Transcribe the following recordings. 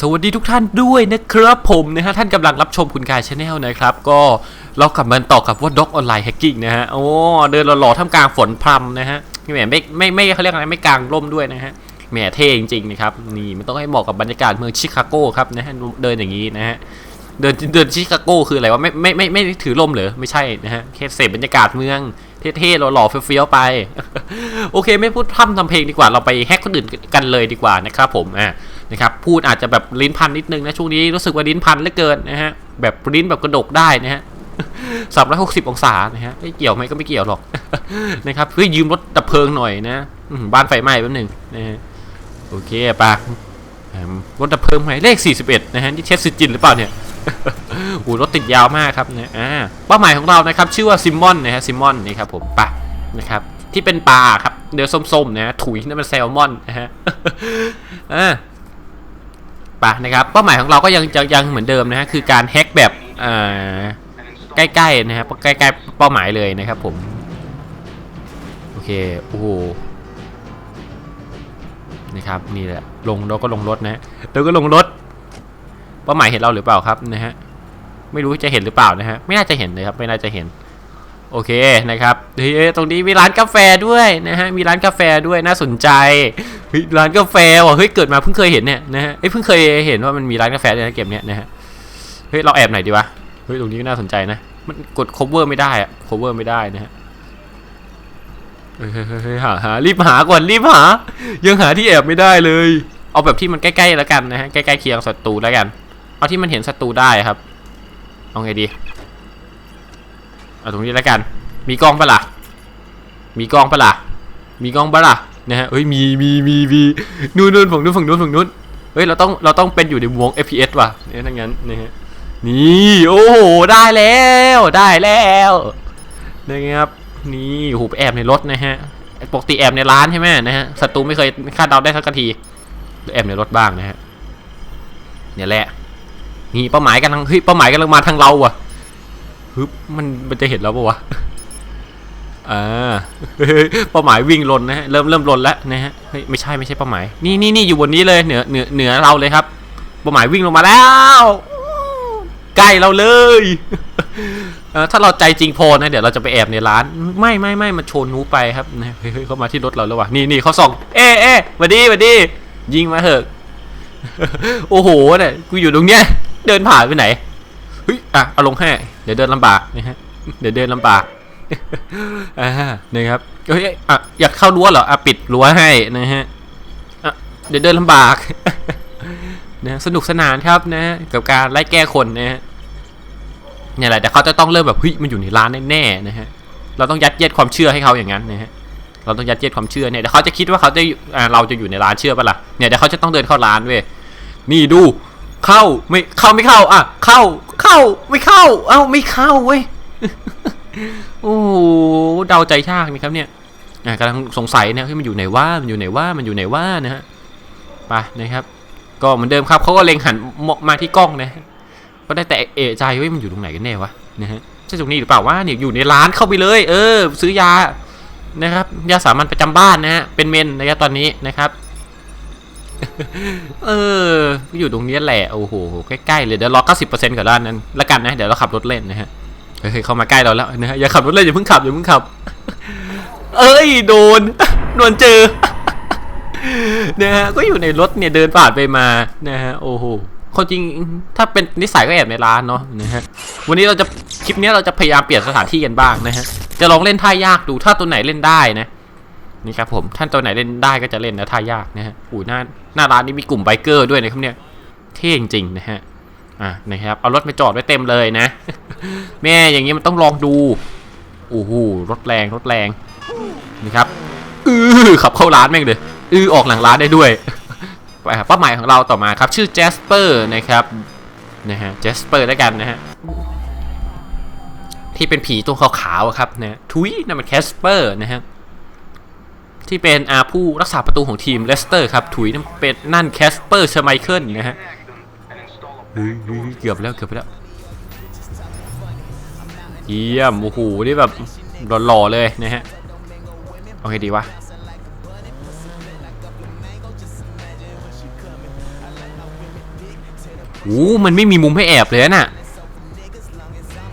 สวัสดีทุกท่านด้วยนะครับผมนะฮะท่านกำลังรับชมคุณกายชาแนลนะครับ ก็เรากลับมาต่อกับว่าด็อกออนไลน์แฮกกิ้งนะฮะโอ้เดินหล่อๆท่ามกลางฝนพรำนะฮะแหมไม่ไม่ไม่เขาเรียกอะไรไม่กลางร่มด้วยนะฮะแหมเท่จริงๆนะครับนี่มันต้องให้เหมาะกับบรรยากาศเมืองชิคาโก้ครับนะฮะเดินอย่างนี้นะฮะเดินเดินชิคาโก้คืออะไรวะไม่ไม่ไม่ไม่ไม่ถือร่มเหรอไม่ใช่นะฮะแค่เสพบรรยากาศเมืองเท่ๆหล่อๆเฟี้ยวๆไป โอเค ไม่พูดพร่ำทำเพลงดีกว่าเราไปแฮกคนอื่นกันเลยดีกว่านะครับผมอะ นะครับพูดอาจจะแบบลิ้นพันนิดนึงนะช่วงนี้รู้สึกว่าลิ้นพันเหลือเกินนะฮะแบบลิ้นแบบกระดกได้นะฮะสามร้อยหกสิบองศานะฮะไม่เกี่ยวไหมก็ไม่เกี่ยวหรอกนะครับเพื่อยืมรถดับเพลิงหน่อยนะบ้านไฟไหม้แป๊บหนึ่งนะฮะโอเคปะอืมรถดับเพลิงหมายเลข 41 นะฮะนี่เทสซิจินหรือเปล่าเนี่ยโอ้รถติดยาวมากครับนะอ่าเป้าหมายของเรานะครับ ชื่อว่าซิมมอนนะฮะซิมมอนนี่ครับผมปะนะครับ ที่เป็นปลาครับเนื้อส้มๆนะฮะถุยนั่นเป็นแซลมอนนะฮะอ่า ปะนะครับเป้าหมายของเราก็ยังยังยงเหมือนเดิมนะฮะคือการแฮ็กแบบใกล้ๆนะครับใกล้ๆเป้าหมายเลยนะครับผมโอเคโอ้โหนะครับนี่แหละลงเราก็ลงรถนะฮะเราก็ลงรถเป้าหมายเห็นเราหรือเปล่าครับนะฮะไม่รู้จะเห็นหรือเปล่านะฮะไม่น่าจะเห็นเลยครับไม่น่าจะเห็น โอเคนะครับเฮ้ยตรงนี้มีร้านกาแฟด้วยนะฮะมีร้านกาแฟด้วยน่าสนใจร้านกาแฟว่ะเฮ้ยเกิดมาเพิ่งเคยเห็นเนี่ยนะฮะเอ้เพิ่งเคยเห็นว่ามันมีร้านกาแฟในเกมเนี้ยนะฮะเฮ้ยเราแอบไหนอยดีวะเฮ้ยตรงนี้ก็น่าสนใจนะมันกด cover ไม่ได้อะ cover ไม่ได้นะฮะเฮ้ยหาหารีบหาก่อนรีบหา ยังหาที่แอบไม่ได้เลย เอาแบบที่มันใกล้ๆแล้วกันนะฮะใกล้ๆเคียงศัตรูแล้วกัน เอาที่มันเห็นศัตรูได้ครับ เอาไงดี เอาตรงนี้แล้วกัน มีกล้องปะล่ะ มีกล้องปะล่ะ มีกล้องปะล่ะนะฮะเฮ้ยมีมีมีมีนู่นนู่นฝั่งนู้นฝั่งนู้นฝั่งนู้นเฮ้ยเราต้องเราต้องเป็นอยู่ในวง FPS ว่ะเนี่ยทั้งนั้นนะฮะนี่โอ้โหได้แล้วได้แล้วนะครับนี่หไปแอบในรถนะฮะปกติแอบในร้านใช่ไหมนะฮะศัตรูไม่เคยคาดเดาได้สักทีแอบในรถบ้างนะฮะเนี่ยแหละนี่เป้าหมายกำลังเฮ้ยเป้าหมายกำลังมาทางเราว่ะ ฮึบมันมันจะเห็นเราปะวะอ่าเป้าหมายวิ่งลนนะฮะเริ่มเริ่มลนแล้วนะฮะเฮ้ยไม่ใช่ไม่ใช่เป้าหมายนี่นี่นี่อยู่บนนี้เลยเหนือเหนือเหนือเราเลยครับเป้าหมายวิ่งลงมาแล้วใกล้เราเลยถ้าเราใจจริงพอนะ เดี๋ยวเราจะไปแอบในร้าน ไม่ไม่ไม่มาโชว์นูไปครับนะเฮ้ยเฮ้ยเขามาที่รถเราแล้ววะนี่นี่เขาส่อง เอ๊ะเอ๊ะหวัดดีหวัดดียิงมาเถอะโอ้โหเนี่ยกูอยู่ตรงเนี้ยเดินผ่านไปไหน เฮ้ยอะเอาลงให้เดี๋ยวเดินลำบากนะฮะเดี๋ยวเดินลำบากอ่านะครับเฮ้ยอะอยากเข้ารั้วเหรออะปิดรั้วให้นะฮะอะเดี๋ยวเดินลำบากนะสนุกสนานครับนะฮะกับการไล่แก้คนนะฮะเนี่ยแหละแต่เขาจะต้องเริ่มแบบเฮ้ยมันอยู่ในร้านแน่ๆนะฮะเราต้องยัดเยียดความเชื่อให้เขาอย่างนั้นนะฮะเราต้องยัดเยียดความเชื่อเนี่ยเดี๋ยวเขาจะคิดว่าเขาจะเราจะอยู่ในร้านเชื่อปะล่ะเนี่ยเดี๋ยวเขาจะต้องเดินเข้าร้านเว้ยนี่ดู เข้าไม่เข้าไม่เข้า อะ เข้าเข้าไม่เข้า เอ้าไม่เข้าเว้ยโอ้เดาใจยากนี่ครับเนี่ยอะกำลังสงสัยนะที่มันอยู่ไหนว่ามันอยู่ไหนว่ามันอยู่ไหนว่านะฮะไปนะครับ ก็เหมือนเดิมครับเขาก็เล็งหันมาที่กล้องนะ ก็ได้แต่เอะใจว่ามันอยู่ตรงไหนกันแน่วะนะฮะใช่ตรงนี้หรือเปล่าว่าเนี่ยอยู่ในร้านเข้าไปเลย เออ ซื้อยานะครับยาสามัญประจำบ้านนะฮะเป็นเมนนะครับตอนนี้นะครับ เอออยู่ตรงนี้แหละ โอ้โห ใกล้ๆเลยเดี๋ยวรอ90%กับด้านนั้นล้วกันนะ เดี๋ยวเราขับรถเล่นนะฮะ เฮ้ยเข้ามาใกล้เราแล้วนะฮะ อย่าขับรถเล่นอย่าเพิ่งขับอย่าเพิ่งขับ เอ้ย โดน โดนเจอ นะฮะ ก็อยู่ในรถเนี่ยเดินผ่านไปมา นะฮะ โอ้โหคนจริงถ้าเป็นนิสัยก็แอบในร้านเนาะนะฮะ วันนี้เราจะคลิปนี้เราจะพยายามเปลี่ยนสถานที่กันบ้างนะฮะ จะลองเล่นท่ายากดูถ้าตัวไหนเล่นได้นะ นี่ครับผม ท่านตัวไหนเล่นได้ก็จะเล่นนะท่ายากนะฮะอุ้ยหน้าหน้าร้านนี้มีกลุ่มไบเกอร์ด้วยนะครับเนี่ยเท่จริงๆนะฮะอะนะครับเอารถไปจอดไว้เต็มเลยนะ แม่อย่างงี้มันต้องลองดูโอ้โหรถแรงรถแรงนี่ครับอือขับเข้าร้านแม่งเลยอือออกหลังร้านได้ด้วยไปครับเป้าหมายของเราต่อมาครับชื่อแจสเปอร์นะครับนะฮะแจสเปอร์แล้วกันนะฮะที่เป็นผีตัวขาวๆครับนะทุยนั่นมันแคสเปอร์นะฮะ ที่เป็นอาผู้รักษาประตูของทีมเลสเตอร์ครับ ถุยนั่นเป็นนั่นแคสเปอร์ชไมเคิลนะฮะเกือบแล้วเกือบแล้วเยี่ยมโอ้โหนี่แบบหล่อๆเลยนะฮะโอเคดีวะโอ้มันไม่มีมุมให้แอบเลยน่ะ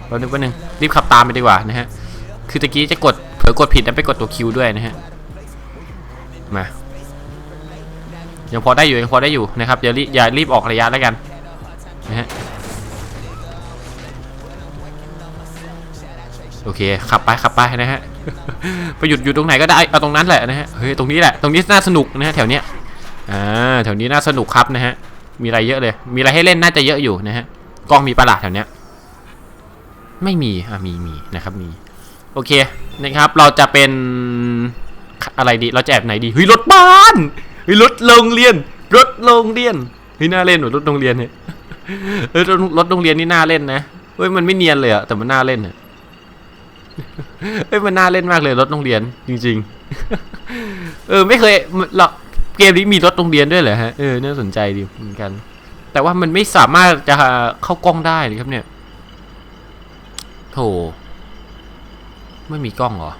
แป๊บนึงแป๊บนึงรีบขับตามไปดีกว่านะฮะ คือตะกี้จะกดเผลอกดผิดแล้วไปกดตัวคิวด้วยนะฮะ มายังพอได้อยู่ยังพอได้อยู่นะครับอย่ารีบอย่ารีบออกระยะแล้วกันนะฮะโอเคขับไปขับไปนะฮะไปหยุดอยู่ตรงไหนก็ได้เอาตรงนั้นแหละนะฮะเฮ้ยตรงนี้แหละตรงนี้น่าสนุกนะฮะแถวเนี้ยอ่าแถวนี้น่าสนุกครับนะฮะมีอะไรเยอะเลย มีอะไรให้เล่นน่าจะเยอะอยู่นะฮะกล้องมีประหลาดแถวเนี้ยไม่มีอะมีมีนะครับมีโอเคนะครับเราจะเป็น อะไรดีเราจะแอบไหนดีเฮ้ยรถบ้านเฮ้ยรถโรงเรียน รถโรงเรียนเฮ้ยน่าเล่นหนูรถโรงเรียนเนี่ยเฮ้ยรถรถโรงเรียนนี่น่าเล่นนะเฮ้ยมันไม่เนียนเลยอะแต่มันน่าเล่นอะเฮ้ยมันน่าเล่นมากเลยรถโรงเรียนจริง ๆ เออไม่เคยเราเกมนี้มีรถโรงเรียนด้วยเหรอฮะเออน่าสนใจดีเหมือนกัน แต่ว่ามันไม่สามารถจะเข้ากล้องได้เลยครับเนี่ยโถไม่มีกล้องเหรอ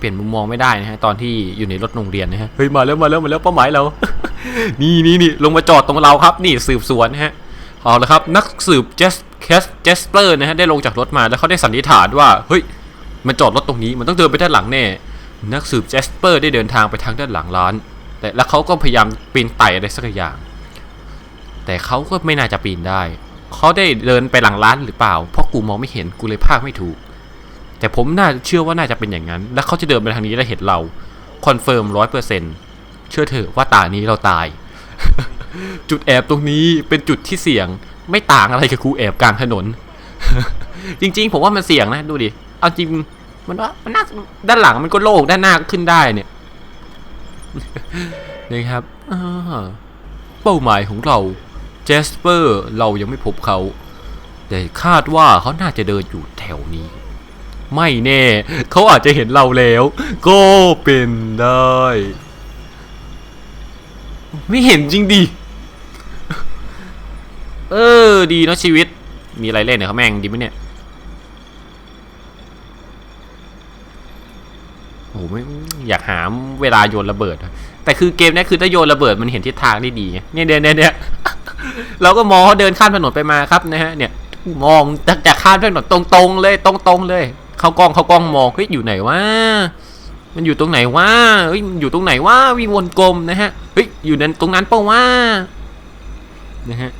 เปลี่ยนมุมมองไม่ได้นะฮะตอนที่อยู่ในรถโรงเรียนนะฮะเฮ้ยมาแล้วมาแล้วมาแล้วเป้าหมายเรา นี่นี่นี่ลงมาจอดตรงเราครับ นี่สืบสวนนะฮะเอาละครับนักสืบเจสแคสเจสเปอร์นะฮะได้ลงจากรถมาแล้วเขาได้สันนิษฐานว่าเฮ้ยมันจอดรถตรงนี้มันต้องเดินไปด้านหลังแน่นักสืบเจสเปอร์ได้เดินทางไปทางด้านหลังร้านแต่แล้วเขาก็พยายามปีนไต่อะไรสักอย่าง แต่เขาก็ไม่น่าจะปีนได้เขาได้เดินไปหลังร้านหรือเปล่า เพราะกูมองไม่เห็นกูเลยพากไม่ถูก แต่ผมน่าเชื่อว่าน่าจะเป็นอย่างนั้น แล้วเขาจะเดินไปทางนี้แล้วเห็นเราคอนเฟิร์มร้อยเปอร์เซ็นต์เชื่อเถอะว่าตานี้เราตาย จุดแอบตรงนี้เป็นจุดที่เสี่ยง ไม่ต่างอะไรกับกูแอบกลางถนน จริง ๆ ผมว่ามันเสี่ยงนะดูดิเอาจริงมันว่ามันน่าด้านหลังมันก็โล่งด้านหน้าก็ขึ้นได้เนี่ยนี่ครับเป้าหมายของเราเจสเปอร์เรายังไม่พบเขา แต่คาดว่าเขาน่าจะเดินอยู่แถวนี้ ไม่แน่ เขาอาจจะเห็นเราแล้ว ก็เป็นได้ ไม่เห็นจริงดิ เออ ดีเนาะชีวิต มีอะไรเล่นเนี่ยเขาแม่งดีไหมเนี่ย โอ้โหไม่อยากหาเวลาโยนระเบิด แต่คือเกมนี้คือถ้าโยนระเบิดมันเห็นทิศทางได้ดีเนี่ยเนี่นเนี่ยเราก็มองเขาเดินข้ามถนนไปมาครับนะฮะเนี่ยมองจากจากข้ามถนนตรงๆเลยตรงๆเลย เข้ากล้องเข้ากล้องมองเฮ้ยอยู่ไหนวะมันอยู่ตรงไหนวะเฮ้ยอยู่ตรงไหนวะวิ่งวนกลมนะฮะเฮ้ยอยู่นั้นตรงนั้นเปล่าวะนะฮะ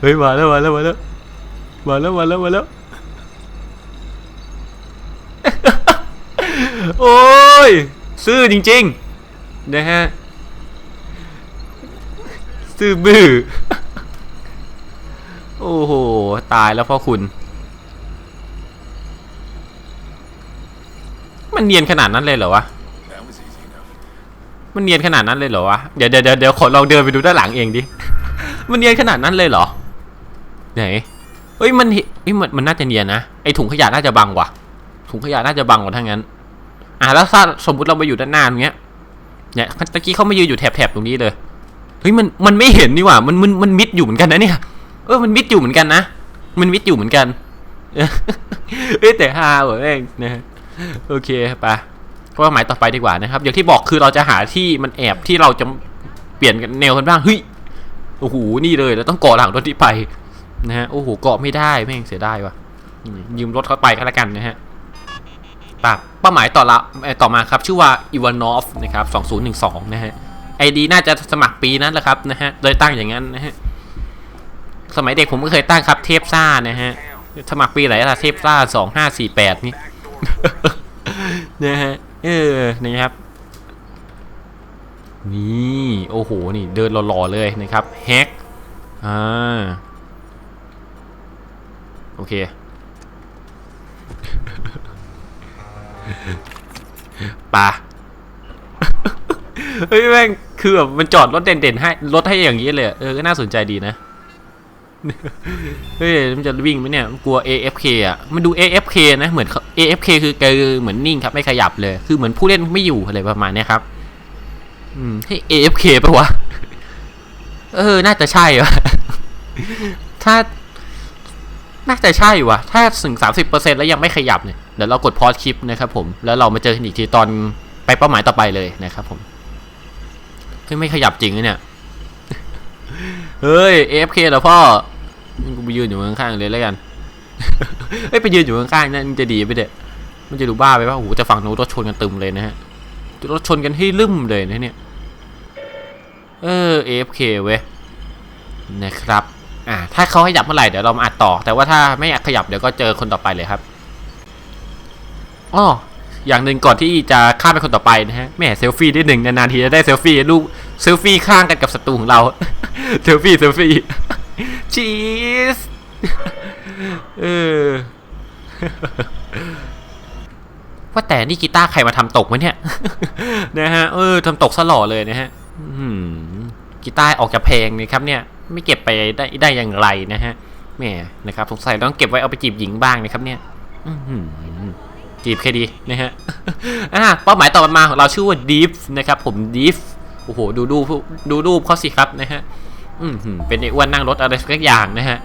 เฮ้ยมาแล้วมาแล้วมาแล้วมาแล้วมาแล้วมาแล้วโอ้ย ซื่อจริงๆนะฮะ ซื่อบื้อ โอ้โห ตายแล้วพ่อคุณ มันเนียนขนาดนั้นเลยเหรอวะ มันเนียนขนาดนั้นเลยเหรอวะเดี๋ยวเดี๋ยวเดี๋ยวเดี๋ยวขอลองเดินไปดูด้านหลังเองดิ มันเนียนขนาดนั้นเลยเหรอ ไหน เฮ้ยมันเฮ้ยมันมันน่าจะเนียนนะ ไอถุงขยะน่าจะบังกว่ะถุงขยะน่าจะบังกว่าทั้งนั้น อะแล้วถ้าสมมติเราไปอยู่ด้านหน้าตรงเนี้ย เนี่ยตะกี้เขามายืนอยู่แถบๆตรงนี้เลย เฮ้ยมันมันไม่เห็นนี่หว่ามันมันมันมิดอยู่เหมือนกันนะเนี่ยเออมันมิดอยู่เหมือนกันนะมันมิดอยู่เหมือนกันเอ้ยแต่ฮาเว้ยเองนะฮะโอเคไปเป้าหมายต่อไปดีกว่านะครับ อย่างที่บอกคือเราจะหาที่มันแอบที่เราจะเปลี่ยนกันแนวกันบ้างเฮ้ยโอ้โหนี่เลยเราต้องเกาะหลังรถที่ไปนะฮะโอ้โหเกาะไม่ได้แม่งเสียดายว่ะยืมรถเขาไปก็แล้วกันนะฮะปากเป้าหมายต่อละต่อมาครับ ชื่อว่าอีวานอฟนะครับ 2012 นะฮะ ไอดีน่าจะสมัครปีนั้นแหละครับนะฮะ โดยตั้งอย่างนั้นนะฮะ สมัยเด็กผมก็เคยตั้งครับเทพซ่านะฮะ สมัครปีไหนล่ะเทพซ่าสองห้าสี่แปดนี่นะฮะ เออ นะครับ นี่ โอ้โห นี่เดินหล่อๆเลยนะครับแฮกอ่า โอเค ปะ เฮ้ยแม่งคือแบบมันจอดรถเด่นๆให้รถให้อย่างนี้เลยเออก็น่าสนใจดีนะเฮ้ยมันจะวิ่งไหมเนี่ยกลัว AFK อะมันดู AFK นะเหมือน AFK คือแกเหมือนนิ่งครับไม่ขยับเลย คือเหมือนผู้เล่นไม่อยู่อะไรประมาณนี้ครับอืมให้ AFK ปะวะเออ น่าจะใช่วะถ้า น่าจะใช่ว่ะถ้าถึง30%แล้วยังไม่ขยับเนี่ยเดี๋ยวเรากดพอสคลิปนะครับผมแล้วเรามาเจอกันอีกทีตอนไปเป้าหมายต่อไปเลยนะครับผม เฮ้ยไม่ขยับจริงเนี่ย เฮ้ย AFK เหรอพ่อกูไปยืนอยู่ข้างๆเลยแล้วกัน เฮ้ยไปยืนอยู่ข้างๆนั่นจะดีไปเด็ดมันจะดูบ้าไปว่าโอ้โหแต่ฝั่งโน้นรถชนกันตึมเลยนะฮะ รถชนกันให้ลืมเลยนะเนี่ย เออ AFK เว้ย นะครับ อ่า ถ้าเขาขยับเมื่อไหร่เดี๋ยวเรามาอัดต่อ แต่ว่าถ้าไม่อยากขยับเดี๋ยวก็เจอคนต่อไปเลยครับอ้อ อย่างหนึ่งก่อนที่จะข้ามไปคนต่อไปนะฮะแม่เซลฟี่ได้หนึ่งนานๆทีจะได้เซลฟี่ลูกเซลฟี่ข้างกันกับศัตรูของเราเซลฟี่เซลฟี่ชีสเออว่าแต่นี่กีตาร์ใครมาทำตกวะเนี่ยนะฮะเออทำตกซะหล่อเลยนะฮะกีตาร์ออกจากเพลงนี่ครับ เนี่ย ไม่เก็บไปได้ได้อย่างไรนะฮะแหมนะครับสงสัยต้องเก็บไว้เอาไปจีบหญิงบ้างนะครับเนี่ย อื จีบแค่ดีนะฮะอ่าเป้าหมายต่อมาของเราชื่อว่า Deep นะครับผม Deep โอ้โหดูดูดูรูปเขาสิครับนะฮะอืมเป็นไอ้อ้วนนั่งรถอะไรสักอย่างนะฮะ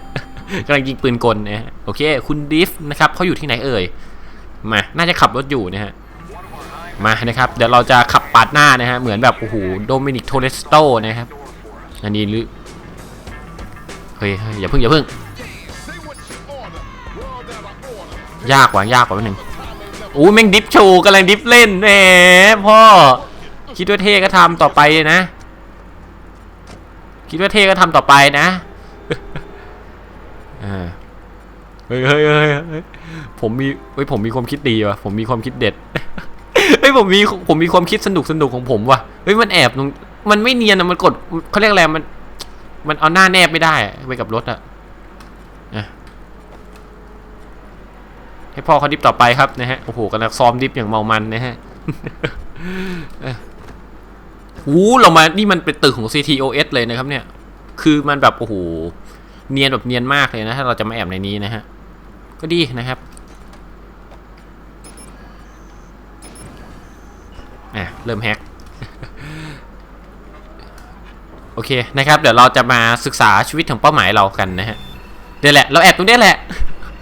กำลังยิงปืนกลนะฮะโอเค คุณดิฟนะครับเขาอยู่ที่ไหนเอ่ยมาน่าจะขับรถอยู่นะฮะมานะครับ เดี๋ยวเราจะขับปาดหน้านะฮะเหมือนแบบโอ้โหโดมินิกโทเรสโตนะครับอันนี้หรือเฮ้ยเฮ้ยอย่าเพิ่งอย่าเพิ่งยากกว่ายากกว่านิดนึง อู้แม่งดิฟโชว์กำลังดิฟเล่นแหมพ่อ คิดว่าเท่ก็ทำต่อไปเลยนะ คิดว่าเท่ก็ทำต่อไปนะเฮ้ยเฮ้ยเฮ้ยผมมีเฮ้ยผมมีความคิดดีว่ะ ผมมีความคิดเด็ดเฮ้ยผมมีผมมีความคิดสนุกสนุกของผมว่ะเฮ้ยมันแอบตรงมันไม่เนียนอะมันกดเขาเรียกอะไรมัน มันเอาหน้าแนบไม่ได้ไปกับรถอะอะ ให้พ่อเขาดิฟต่อไปครับนะฮะ โอ้โหกำลังซ้อมดิฟอย่างเมามันนะฮะเอ้ยหูเรามา นี่มันเป็นตึกของ CTOS เลยนะครับเนี่ย คือมันแบบ โอ้โห เนียนแบบเนียนมากเลยนะ ถ้าเราจะมาแอบในนี้นะฮะ ก็ดีนะครับอะเริ่มแฮกโอเคนะครับ เดี๋ยวเราจะมาศึกษาชีวิตของเป้าหมายเรากันนะฮะเดี๋ยวแหละ เราแอบตรงนี้แหละ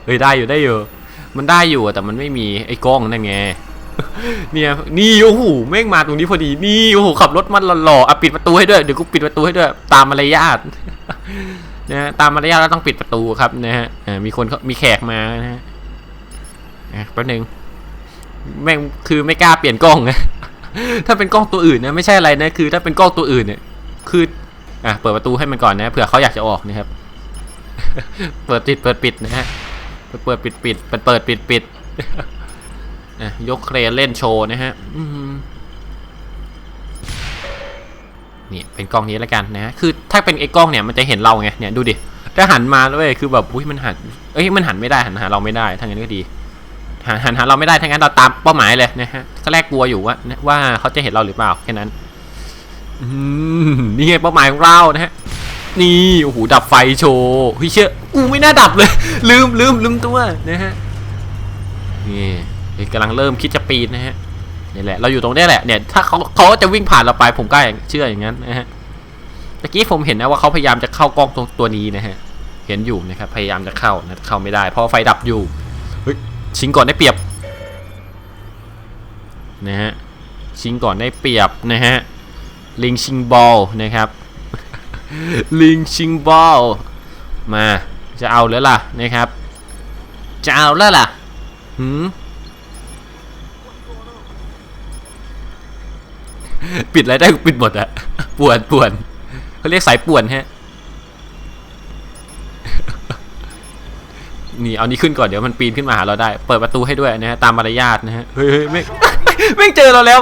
เฮ้ยได้อยู่ได้อยู่ มันได้อยู่แต่มันไม่มีไอ้กล้องนั่นไง เนี่ยนี่โอ้โหแม่งมาตรงนี้พอดีนี่โอ้โหขับรถมันหล่อๆอะปิดประตูให้ด้วยเดี๋ยวกูปิดประตูให้ด้วยตามมารยาทนะฮะตามมารยาทเราต้องปิดประตูครับนะฮะมีคนเขามีแขกมานะฮะอะแป๊บนึงแม่งคือไม่กล้าเปลี่ยนกล้องนะถ้าเป็นกล้องตัวอื่นนะไม่ใช่อะไรนะคือ ถ้าเป็นกล้องตัวอื่นเนี่ยคืออะเปิดประตูให้มันก่อนนะเผื่อเขาอยากจะออกนะครับ เปิดปิดเปิดปิดนะฮะ เปิดเปิดปิดปิดเปิดเปิดปิดปิดยกเครนเล่นโชว์นะฮะนี่เป็นกล้องนี้แล้วกันนะฮะคือถ้าเป็นไอ้กล้องเนี่ยมันจะเห็นเราไง เนี่ยดูดิ ถ้าหันมาแล้วเว้ยคือแบบอุ้ยมันหัน เอ้ยมันหันไม่ได้หันหาเราไม่ได้ทั้างนั้นก็ดี หันหันหาเราไม่ได้ทั้างนั้นเราตามเป้าหมายเลยนะฮะ ก็แรกกลัวอยู่ว่าว่าเขาจะเห็นเราหรือเปล่าแค่นั้นอืมนี่ไงเป้าหมายของเรานะฮะ นี่ โอ้โห ดับไฟโชว์เฮ้ยเชื่อกูไม่น่าดับเลย ลืมลืมลืมตัวนะฮะ นี่กำลังเริ่มคิดจะปีนนะฮะ นี่แหละ เราอยู่ตรงเนี้ยแหละ เนี่ย ถ้าเขาเขาจะวิ่งผ่านเราไป ผมก็เชื่ออย่างนั้นนะฮะตะกี้ผมเห็นนะว่าเขาพยายามจะเข้ากล้องตรงตัวนี้นะฮะ เห็นอยู่นะครับ พยายามจะเข้านะเข้าไม่ได้ เพราะไฟดับอยู่ เฮ้ย ชิงก่อนได้เปรียบ นะฮะ ชิงก่อนได้เปรียบนะฮะ ลิงชิงบอลนะครับ ลิงชิงบอลมาจะเอาแล้วล่ะนะครับ จะเอาแล้วล่ะหืมปิดอะไรได้ปิดหมดอะปวนปวนเขาเรียกสายป่วนฮะ นี่เอานี้ขึ้นก่อนเดี๋ยวมันปีนขึ้นมาหาเราได้ เปิดประตูให้ด้วยนะฮะตามมารยาทนะฮะ เฮ้ยเฮ้ยไม่ไม่เจอเราแล้ว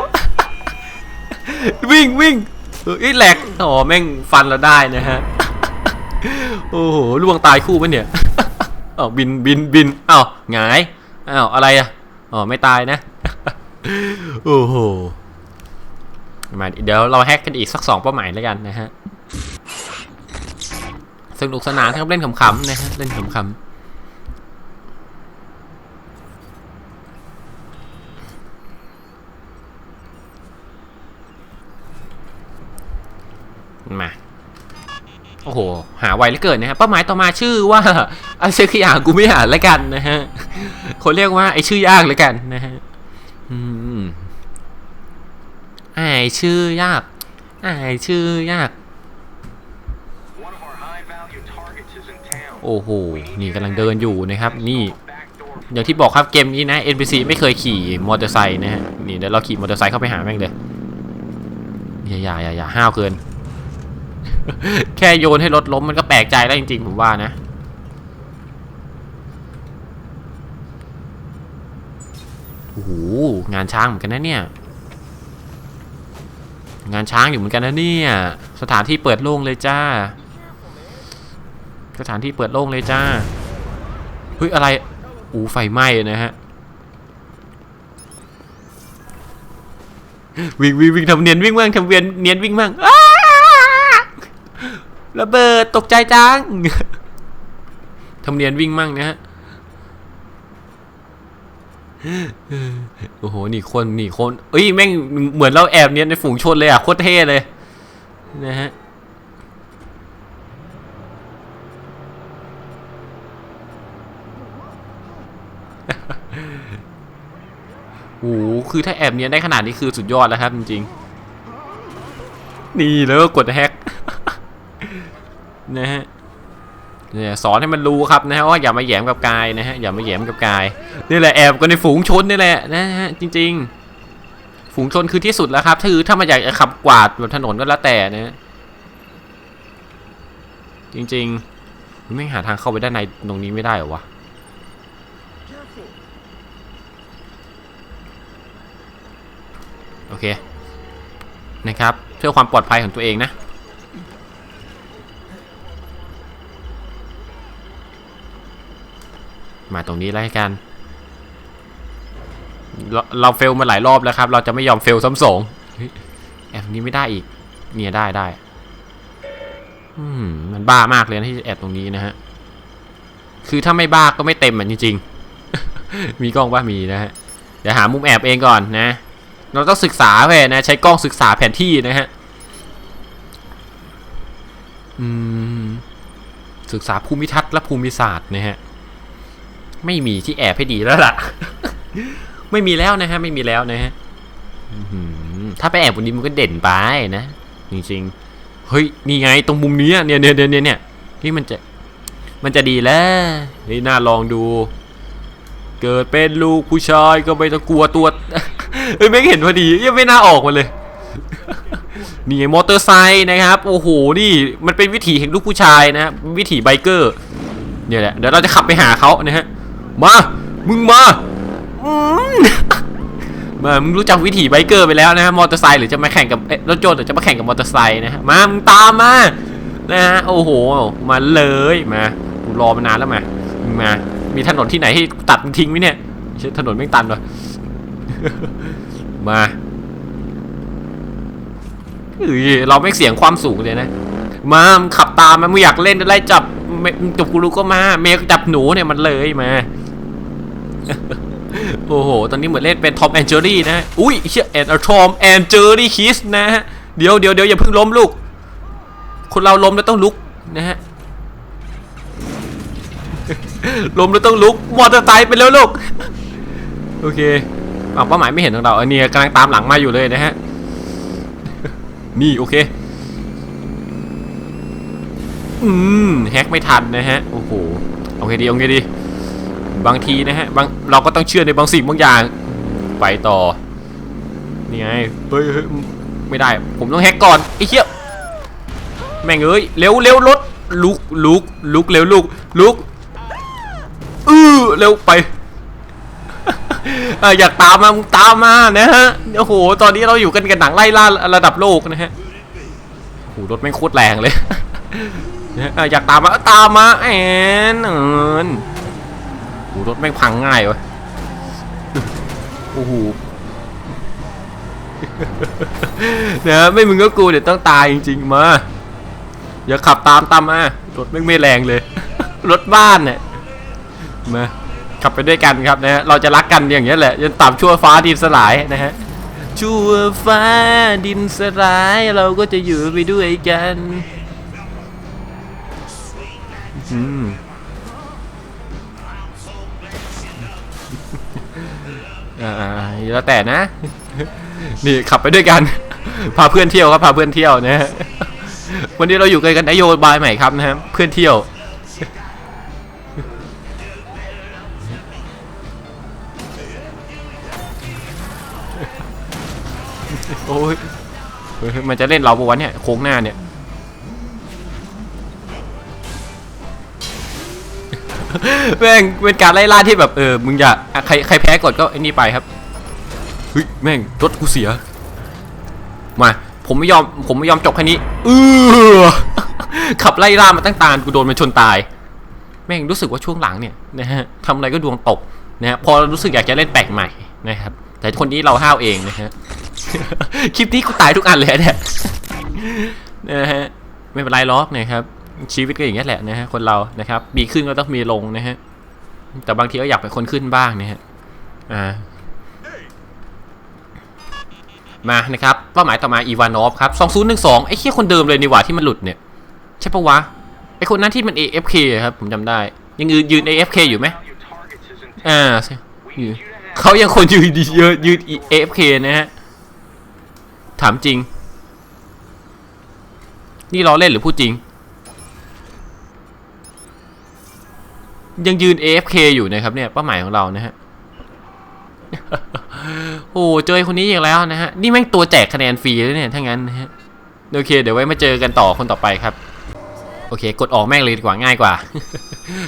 วิ่งวิ่ง อ้ยแหลกอ๋อแม่งฟันเราได้นะฮะ โอ้โหล่วงตายคู่ปะเนี่ยอ้าวบินบินบินอ้าวหงายอ้าวอะไรอะอ๋อไม่ตายนะ โอ้โหมาเดี๋ยวเราแฮกกันอีกสักสองเป้าหมายแล้วกันนะฮะสนุกสนานครับเล่นขำๆนะฮะเล่นขำๆ มา โอ้โห หาไวเหลือเกินนะฮะเป้าหมายต่อมาชื่อว่าอันเชื่อขยากูไม่อ่าแล้วกันนะฮะคนเรียกว่าไอชื่อยากแล้วกันนะฮะอืมไอชื่อยากไอชื่อยาก โอ้โห นี่กำลังเดินอยู่นะครับ นี่ อย่างที่บอกครับเกมนี้นะ NPC ไม่เคยขี่มอเตอร์ไซค์นะฮะ นี่เดี๋ยวเราขี่มอเตอร์ไซค์เข้าไปหาแม่งเลยอย่าอย่าอย่าอย่าห้าวเกิน แค่โยนให้รถล้มมันก็แปลกใจแล้วจริงๆ ผมว่านะ โอ้โห งานช้างเหมือนกันนะเนี่ย งานช้างอยู่เหมือนกันนะเนี่ย สถานที่เปิดโล่งเลยจ้า สถานที่เปิดโล่งเลยจ้า เฮ้ยอะไร อูไฟไหม้นะฮะวิ่งวิ่งวิ่งทำเนียนวิ่งบ้างทำเวียนเนียนวิ่งบ้างอ้า ระเบิดตกใจจังทำเนียนวิ่งมั่งนะฮะโอ้โหหนีคนหนีคนเอ้ยแม่งเหมือนเราแอบเนียนในฝูงชนเลยอะโคตรเท่เลยนะฮะโอ้โหคือถ้าแอบเนียนได้ขนาดนี้คือสุดยอดแล้วครับจริงๆ นี่แล้วก็กดแฮก นะฮะเนี่ยสอนให้มันรู้ครับนะฮะว่าอย่ามาแยมกับกายนะฮะอย่ามาแยมกับกายนี่แหละแอบกันในฝูงชนนี่แหละนะฮะจริง ๆ ฝูงชนคือที่สุดแล้วครับถ้าคือถ้ามันอยากจะขับกวาดบนถนนก็แล้วแต่นะจริงๆไม่หาทางเข้าไปด้านในตรงนี้ไม่ได้หรอวะโอเคนะครับเพื่อความปลอดภัยของตัวเองนะ มาตรงนี้แล้วกันเราเราเฟลมาหลายรอบแล้วครับ เราจะไม่ยอมเฟลซ้ำสองแอบตรงนี้ไม่ได้อีก เนี่ยได้ได้มมันบ้ามากเลยนะที่แอบตรงนี้นะฮะ คือถ้าไม่บ้าก็ไม่เต็มอะจริงๆ มีกล้องว่ามีนะฮะ เดี๋ยวหามุมแอบเองก่อนนะ เราต้องศึกษาไปนะ ใช้กล้องศึกษาแผนที่นะฮะอืมศึกษาภูมิทัศน์และภูมิศาสตร์นะฮะ ไม่มีที่แอบให้ดีแล้วล่ะ ไม่มีแล้วนะฮะ ไม่มีแล้วนะฮะถ้าไปแอบบนนี้มันก็เด่นไปนะจริงๆเฮ้ยนี่ไงตรงมุมนี้เนี่ยเนี่ยเนี่ยเนี่ยเนี่ยนี่มันจะ มันจะดีแล้วนี่น่าลองดู เกิดเป็นลูกผู้ชายก็ไม่ต้องกลัวตัวเอ้ยไม่เห็นพอดียังไม่น่าออกมาเลยนี่ไงมอเตอร์ไซค์นะครับ โอ้โหนี่มันเป็นวิถีแห่งลูกผู้ชายนะวิถีไบเกอร์เนี่ยแหละเดี๋ยวเราจะขับไปหาเขานะฮะ มา มึงมามมามึงรู้จักวิถีไบเกอร์ไปแล้วนะฮะ มอเตอร์ไซค์หรือจะมาแข่งกับรถยนหรือจะมาแข่งกับมอเตอร์ไซค์นะฮะ มา มึงตามมา นะฮะ โอ้โห มาเลย มา กูรอมานานแล้วมามึงมามีถนนที่ไหนให้ตัดมึงทิ้งไหมเนี่ยเชื่อถนนไม่ตันวะมาเฮ้ยเราไม่เสียงความสูงเลยนะ มามขับตามมามึงอยากเล่นไล่จับจับกูรู้ก็มา เมย์จับหนูเนี่ยมันเลยมา โอ้โห ตอนนี้เหมือนเล่นเป็นทอมแอนเจอรี่นะ อุ้ยเชี่ยแอนทอมแอนเจอรี่คิสนะฮะ เดี๋ยวเดี๋ยวเดี๋ยวอย่าเพิ่งล้มลูก คนเราล้มแล้วต้องลุกนะฮะ ล้มแล้วต้องลุกมอเตอร์ไซค์ไปแล้วลูก โอเคเอาเป้าหมายไม่เห็นของเราอันนี้กำลังตามหลังมาอยู่เลยนะฮะ นี่โอเค อืมแฮกไม่ทันนะฮะ โอ้โห เอาไงดีเอาไงดี บางทีนะฮะบางเราก็ต้องเชื่อในบางสิ่งบางอย่าง ไปต่อ นี่ไง เฮ้ยไม่ได้ ผมต้องแฮกก่อนไอ้เหี้ย แม่งเอ้ย เร็วเร็วรถลุกลุกลุกเร็วลุกลุกอือเร็วไปอยากตามมาตามมานะฮะ โอ้โห ตอนนี้เราอยู่กันกับหนังไล่ล่าระดับโลกนะฮะโอ้โหรถแม่งโคตรแรงเลยนะฮะอะอยากตามมาตามมาแอนเอิน โอ้โหรถแม่งพังง่ายวะโอ้โหนะฮะไม่มึงก็กูเดี๋ยวต้องตายจริง ๆ มา อย่าขับตามตามมารถแม่งไม่แรงเลย รถบ้านเนี่ยมาขับไปด้วยกันครับนะฮะเราจะรักกันอย่างเงี้ยแหละจนต่ำชั่วฟ้าดินสลายนะฮะชั่วฟ้าดินสลายเราก็จะอยู่ไปด้วยกัน อ่าแล้วแต่นะ นี่ขับไปด้วยกัน พาเพื่อนเที่ยวครับพาเพื่อนเที่ยวนะฮะวันนี้เราอยู่กันกันนโยบายใหม่ครับนะครับเพื่อนเที่ยวโอ้ยเฮ้ยมันจะเล่นเราปะวะเนี่ยโค้งหน้าเนี่ย แม่งเป็นการไล่ล่าที่แบบเออมึงอย่าใครใครแพ้กดก็ไอ้นี่ไปครับเฮ้ยแม่งรถกูเสีย มา ผมไม่ยอมผมไม่ยอมจบแค่นี้เออขับไล่ล่ามาตั้งตากูโดนมันชนตาย แม่งรู้สึกว่าช่วงหลังเนี่ยนะฮะทำอะไรก็ดวงตกนะฮะพอรู้สึกอยากจะเล่นแปลกใหม่นะครับแต่คนนี้เราห้าวเองนะฮะคลิปนี้กูตายทุกอันเลยเนี่ยนะฮะไม่เป็นไรล็อกนะครับ ชีวิตก็อย่างนี้แหละนะฮะคนเรานะครับมีขึ้นก็ต้องมีลงนะฮะแต่บางทีก็อยากเป็นคนขึ้นบ้างนะฮะอ่ามานะครับเป้าหมายต่อมาอีวานอฟครับ2012ไอ้เคี้ยคนเดิมเลยนี่หว่าที่มันหลุดเนี่ย ใช่ปะวะไอ้คนนั้นที่มัน AFK ครับผมจำได้ ยังยืนยืน AFK อยู่ไหมอ่า We need you to have เขายังคนยืนเยอะยืน AFK นะฮะถามจริง นี่ล้อเล่นหรือพูดจริง ยังยืน AFK อยู่นะครับเนี่ยเป้าหมายของเรานะฮะโอ้เจอคนนี้อีกแล้วนะฮะนี่แม่งตัวแจกคะแนนฟรีเลยเนี่ยถ้างั้นนะฮะโอเค เดี๋ยวไว้มาเจอกันต่อคนต่อไปครับ โอเค กดออกแม่งเลยดีกว่าง่ายกว่า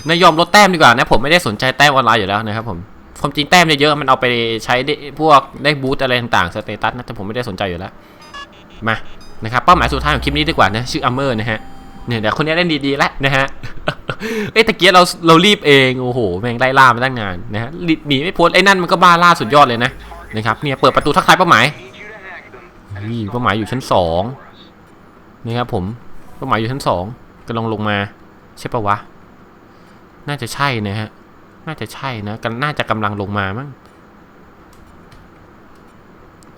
นายยอมลดแต้มดีกว่านะ ผมไม่ได้สนใจแต้มออนไลน์อยู่แล้วนะครับผมความจริงแต้มเนี่ยเยอะมันเอาไปใช้ได้พวกได้บูตอะไรต่างๆสเตตัสนะแต่ผมไม่ได้สนใจอยู่แล้วมานะครับเป้าหมายสุดท้ายของคลิปนี้ดีกว่านะชื่ออัมเมอร์นะฮะ เนี่ยเดี๋ยวคนนี้เล่นดีๆแล้วนะฮะเอ้ตะเกียเราเรารีบเองโอ้โหแม่งไล่ล่ามาตั้งนานนะฮะหนีไม่พ้นไอ้นั่นมันก็บ้าล่าสุดยอดเลยนะนะครับเนี่ยเปิดประตูทักทายเป้าหมายนี่เป้าหมายอยู่ชั้นสองนะครับผมเป้าหมายอยู่ชั้นสองกำลังลงมาใช่ปะวะ น่าจะใช่นะฮะน่าจะใช่นะกันน่าจะกำลังลงมามั้ง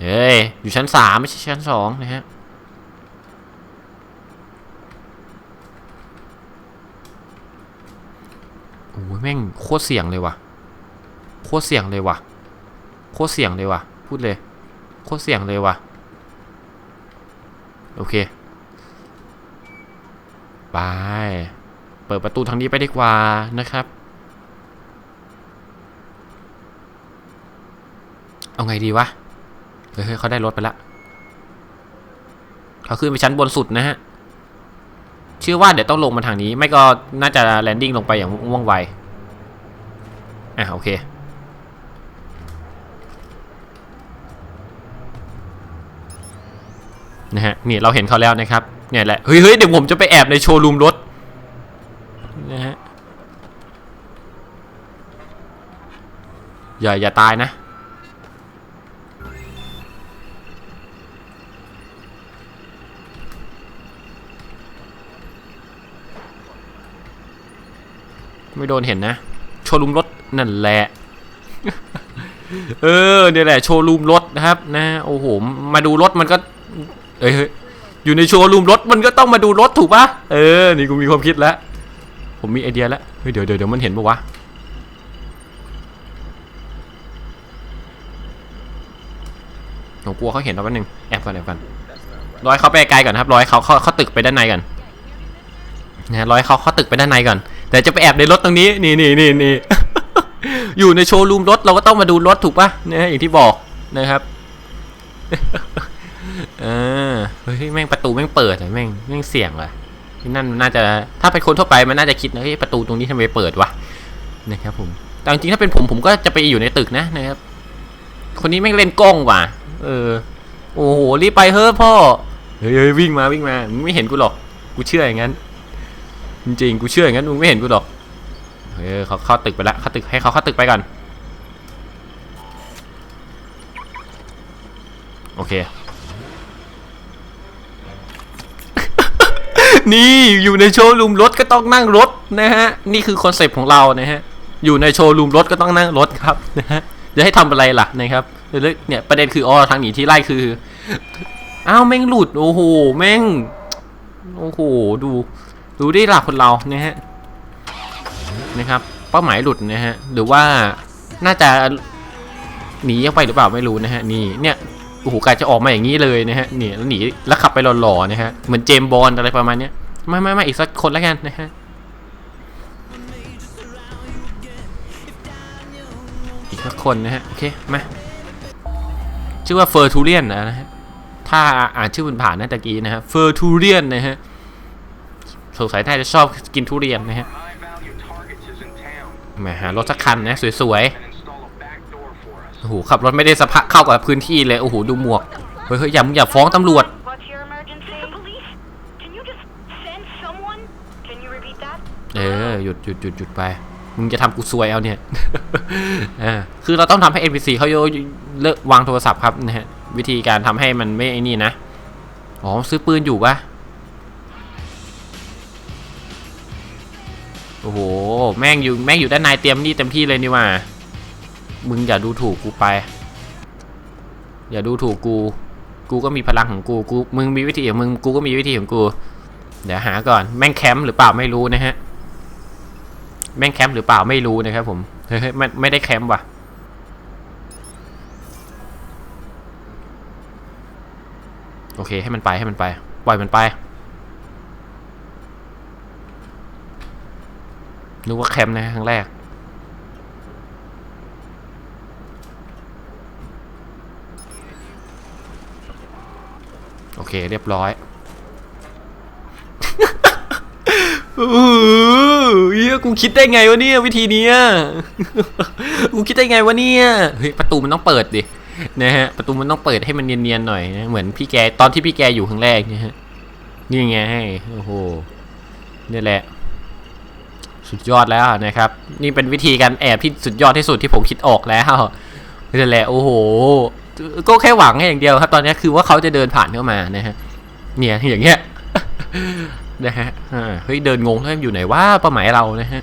เฮ้ยอยู่ชั้นสามไม่ใช่ชั้นสองนะฮะโอ้ย แม่งโคตรเสี่ยงเลยว่ะ โคตรเสี่ยงเลยว่ะ โคตรเสี่ยงเลยว่ะ พูดเลย โคตรเสี่ยงเลยว่ะ โอเค ไป เปิดประตูทางนี้ไปดีกว่านะครับ เอาไงดีวะ เฮ้ยเฮ้ยเขาได้รถไปละ เขาขึ้นไปชั้นบนสุดนะฮะ เชื่อว่าเดี๋ยวต้องลงมาทางนี้ ไม่ก็น่าจะแลนดิ้งลงไปอย่างว่องไว อะโอเค นะฮะ นี่เราเห็นเขาแล้วนะครับ เนี่ยแหละ เฮ้ยเฮ้ยเดี๋ยวผมจะไปแอบในโชว์รูมรถ นะฮะ อย่าอย่าตายนะ ไม่โดนเห็นนะ โชว์รูมรถนั่นแหละ เออเนี่ยแหละ โชว์รูมรถนะครับ นะโอ้โหมาดูรถมันก็ เอ้ยเฮ้ยอยู่ในโชว์รูมรถมันก็ต้องมาดูรถถูกปะเออ นี่กูมีความคิดแล้ว ผมมีไอเดียแล้วเฮ้ยเดี๋ยวเดี๋ยวเดี๋ยวมันเห็นปะวะผมกลัวเขาเห็นแล้วแป๊บนึงแอบก่อนแอบก่อนร้อยเขาไปไกลก่อนครับร้อยเขาเขาเขาตึกไปด้านในก่อนนะร้อยเขาเขาตึกไปด้านในก่อนแต่จะไปแอบในรถตรงนี้นี่นี่นี่นี่อยู่ในโชว์รูมรถเราก็ต้องมาดูรถถูกปะเนะอย่างที่บอกนะครับเออเฮ้ยแม่งประตูแม่งเปิดแม่งแม่งเสี่ยงว่ะที่นั่นน่าจะถ้าเป็นคนทั่วไปมันน่าจะคิดนะเฮ้ยประตูตรงนี้ทำไมเปิดวะนะครับผมแต่จริงๆถ้าเป็นผมผมก็จะไปอยู่ในตึกนะนะครับ คนนี้แม่งเล่นกล้องว่ะ เออ โอ้โหรีบไปเฮ้อพ่อเฮ้ยวิ่งมาวิ่งมาไม่เห็นกูหรอก กูเชื่ออย่างนั้น จริงๆกูเชื่ออย่างนั้นมึงไม่เห็นกูหรอกเออเขาเข้าตึกไปแล้วเข้าตึกให้เขาเข้าตึกไปก่อนโอเค นี่อยู่ในโชว์รูมรถก็ต้องนั่งรถนะฮะ นี่คือคอนเซปต์ของเรานะฮะ อยู่ในโชว์รูมรถก็ต้องนั่งรถครับนะฮะจะให้ทำอะไรล่ะนะครับแล้วเนี่ยประเด็นคืออ๋อทางหนีที่ไล่คือ อ้าวแม่งหลุด โอ้โห แม่ง โอ้โห ดู ดูได้ล่ะคนเราเนะฮะนะครับ เป้าหมายหลุดนะฮะหรือว่าน่าจะหนีออกไปหรือเปล่าไม่รู้นะฮะนี่เนี่ยโอ้โหกายจะออกมาอย่างนี้เลยนะฮะนี่แล้วหนีแล้วขับไปหล่อๆนะฮะเหมือนเจมบอลอะไรประมาณเนี้ยไม่ไม่ไม่อีกสักคนแล้วกันนะฮะอีกสักคนนะฮะโอเคมาชื่อว่าเฟอร์ทูเรียนนะฮะถ้าอ่านชื่อมันผ่านนะตะกี้นะฮะเฟอร์ทูเรียนนะฮะ สงสัยน่าจะชอบกินทุเรียนนะฮะมาหารถสักคันนะสวยๆ โอ้โหขับรถไม่ได้สภาพเข้ากับพื้นที่เลย โอ้โหดูหมวก เฮ้ยเฮ้ยอย่ามึงอย่าฟ้องตำรวจ เออหยุดหยุดหยุดหยุดไป มึงจะทำกูซวยเอาเนี่ยอ่คือเราต้องทำให้ NPC เขาโยเลิกวางโทรศัพท์ครับนะฮะวิธีการทำให้มันไม่ไอ้นี่นะ อ๋อซื้อปืนอยู่ปะ โอ้โห แม่งอยู่แม่งอยู่ด้านในเตรียมนี่เต็มที่เลยนี่ว่า มึงอย่าดูถูกกูไป อย่าดูถูกกู กูก็มีพลังของกู กู มึงมีวิธีของมึง กูก็มีวิธีของกู เดี๋ยวหาก่อน แม่งแคมป์หรือเปล่าไม่รู้นะฮะ แม่งแคมป์หรือเปล่าไม่รู้นะครับผม เฮ้ยเฮ้ยไม่ไม่ได้แคมป์ว่ะโอเคให้มันไปให้มันไป ปล่อยมันไป นึกว่าแคมป์นะครั้งแรก โอเค เรียบร้อยโอ้โหเฮียกูคิดได้ไงวะเนี่ยวิธีเนี้ยกูคิดได้ไงวะเนี่ยเฮ้ยประตูมันต้องเปิดดินะฮะประตูมันต้องเปิดให้มันเนียนๆหน่อยนะเหมือนพี่แกตอนที่พี่แกอยู่ครั้งแรกเนี่ยฮะนี่ไงโอ้โหนี่แหละ สุดยอดแล้วนะครับ นี่เป็นวิธีการแอบที่สุดยอดที่สุดที่ผมคิดออกแล้วนี่แหละโอ้โห ก็แค่หวังแค่อย่างเดียวครับ ตอนนี้คือว่าเขาจะเดินผ่านเข้ามานะฮะเนี่ยอย่างเงี้ยนะฮะเฮ้ยเดินงงแล้วอยู่ไหนว่าเป้าหมายเรานะฮะ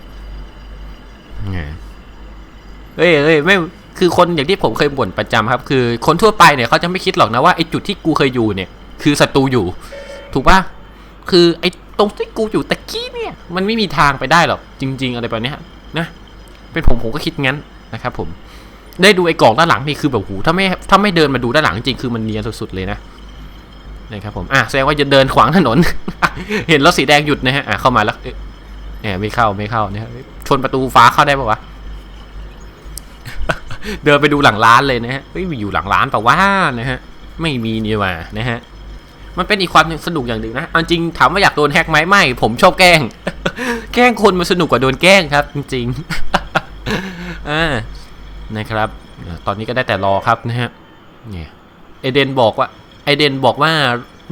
เฮ้ยเฮ้ยไม่คือคนอย่างที่ผมเคยบ่นประจำครับ คือคนทั่วไปเนี่ยเขาจะไม่คิดหรอกนะว่าไอ้จุดที่กูเคยอยู่เนี่ย คือศัตรูอยู่ ถูกปะคือไอ้ รงที่กูอยู่ตะกี้เนี่ย มันไม่มีทางไปได้หรอกจริง ๆ อะไรแบบนี้นะเป็นผมผมก็คิดงั้นนะครับผมได้ดูไอ้กล่องด้านหลังนี่คือแบบหูถ้าไม่ถ้าไม่เดินมาดูด้านหลังจริงคือมันเนียนสุดๆเลยนะนะครับผมอะแสดงว่าจะเดินขวางถนน เห็นรถสีแดงหยุดนะฮะอะเข้ามาแล้วเนี่ยไม่เข้าไม่เข้าเนี่ยชนประตูฟ้าเข้าได้ปะวะเดินไปดูหลังร้านเลยนะฮะเฮ้ยมีอยู่หลังร้านป่าว่านะฮะไม่มีนี่หว่านะฮะ มันเป็นอีกความสนุกอย่างหนึ่งนะเอาจริงถามว่าอยากโดนแฮกไหมไม่ ผมชอบแกล้ง แกล้งคนมันสนุกกว่าโดนแกล้งครับ จริงๆอ่านะครับ ตอนนี้ก็ได้แต่รอครับนะฮะเนี่ยเอเดนบอกว่าไอเดนบอกว่า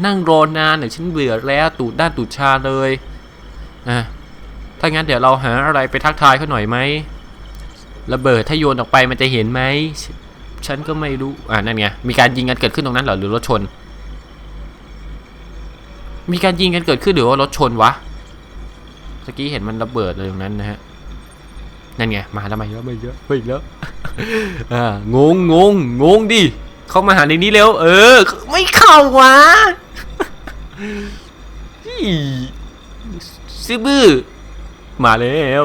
นั่งรอนานเนี่ยฉันเบื่อแล้วตูดด้านตูดชาเลยอะถ้างั้นเดี๋ยวเราหาอะไรไปทักทายเขาหน่อยไหมระเบิดถ้าโยนออกไปมันจะเห็นไหมฉฉันก็ไม่รู้อ่านั่นไงมีการยิงกันเกิดขึ้นตรงนั้นเหรอหรือรถชน มีการยิงกันเกิดขึ้นหรือว่ารถชนวะตะกี้เห็นมันระเบิดเลยตรงนั้นนะฮะนั่นไงมาแล้วมเยอะมาเยอะมาอีกแล้วอ่างงงงงงดิเข้ามาหาในนี้เร็วเออ ไม่เข้าวะซื้อบื้อมาแล้ว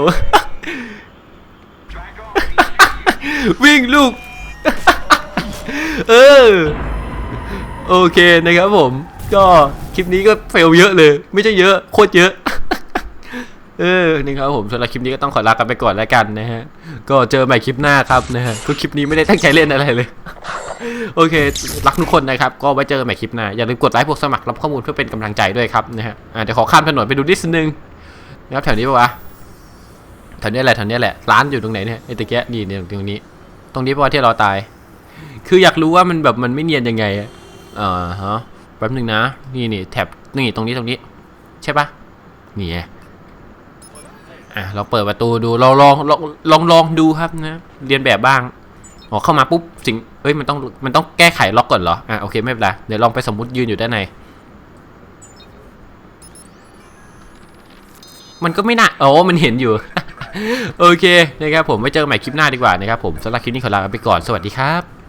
วิ่งลูก เออ โอเคนะครับผม ก็คลิปนี้ก็เฟลเยอะเลย ไม่ใช่เยอะโคตรเยอะ เออนะครับผมสำหรับคลิปนี้ก็ต้องขอลากันไปก่อนแล้วกันนะฮะ ก็เจอใหม่คลิปหน้าครับนะฮะก็คลิปนี้ไม่ได้ตั้งใจเล่นอะไรเลย โอเค รักทุกคนนะครับ ก็ไว้เจอกันใหม่คลิปหน้า อย่าลืมกดไลค์พวกสมัครรับข้อมูลเพื่อเป็นกำลังใจด้วยครับนะฮะอะเดี๋ยวขอข้ามถนนไปดูนิดนึงนะครับแถวนี้ปะวะแถวนี้แหละแถวนี้แหละร้านอยู่ตรงไหนเนี่ยไอ้ตะแกะนี่เนี่ยตรงนี้ ตรงนี้ปะวะที่เราตาย คืออยากรู้ว่ามันแบบมันไม่เนียนยังไงอะอ่าฮะ ป๊บหนึ่งนะ นี่นี่แถบนี่ตรงนี้ตรงนี้ ใช่ปะนี่ไงอะเราเปิดประตูดูเราลองลองลองลองดูครับนะเรียนแบบบ้างอ๋อเข้ามาปุ๊บสิ่งเอ้ยมันต้องมันต้องแก้ไขล็อกก่อนเหรออะโอเคไม่เป็นไรเดี๋ยวลองไปสมมติยืนอยู่ด้านในมันก็ไม่น่าโอ้มันเห็นอยู่ โอเคนะครับผมไว้เจอกันใหม่คลิปหน้าดีกว่านะครับผมสำหรับคลิปนี้ขอลาไปก่อนสวัสดีครับ